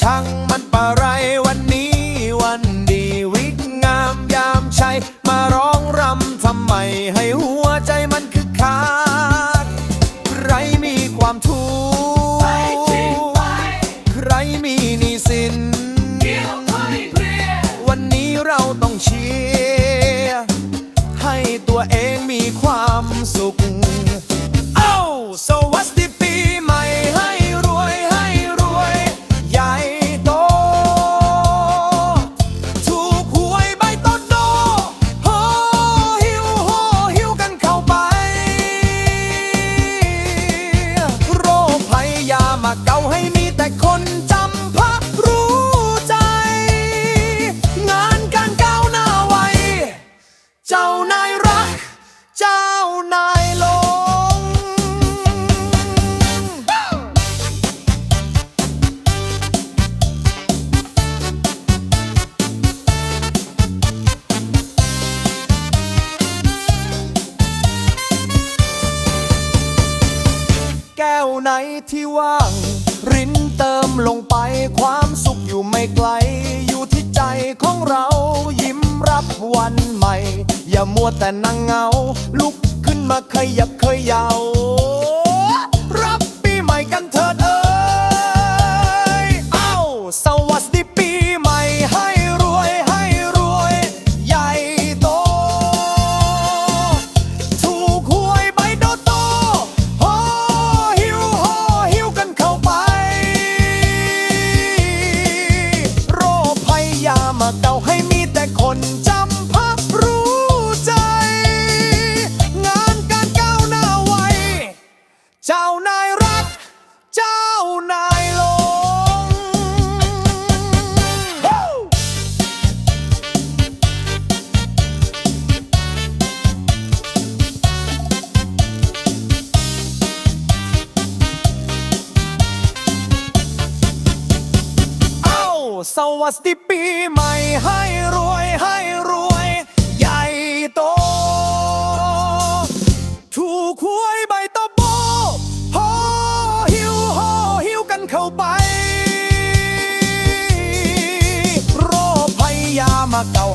ช่างมันปะไรวันนี้วันดีวิกงามยามชัยมาร้องรำทำไมให้หัวใจมันคึกคักใครมีความทุกข์ใครมีหนี้สิน วันนี้เราต้องเชียร์ให้ตัวเองมีความสุขเอ้ ไหนที่ว่าง รินเติมลงไปความสุขอยู่ไม่ไกล อยู่ที่ใจของเรายิ้มรับวันใหม่ อย่ามัวแต่นั่งเงา ลุกขึ้นมาขยับขยาว แต่คนจำภาพรู้ใจ งานการก้าวหน้าไวเจ้านา สวัสดีปีใหม่ให้รวยให้รวย ใหญ่โต ถูกหวยใบโตโบโฮหิวโฮหิวกันเข้าไป โรคภัยยามาเก่า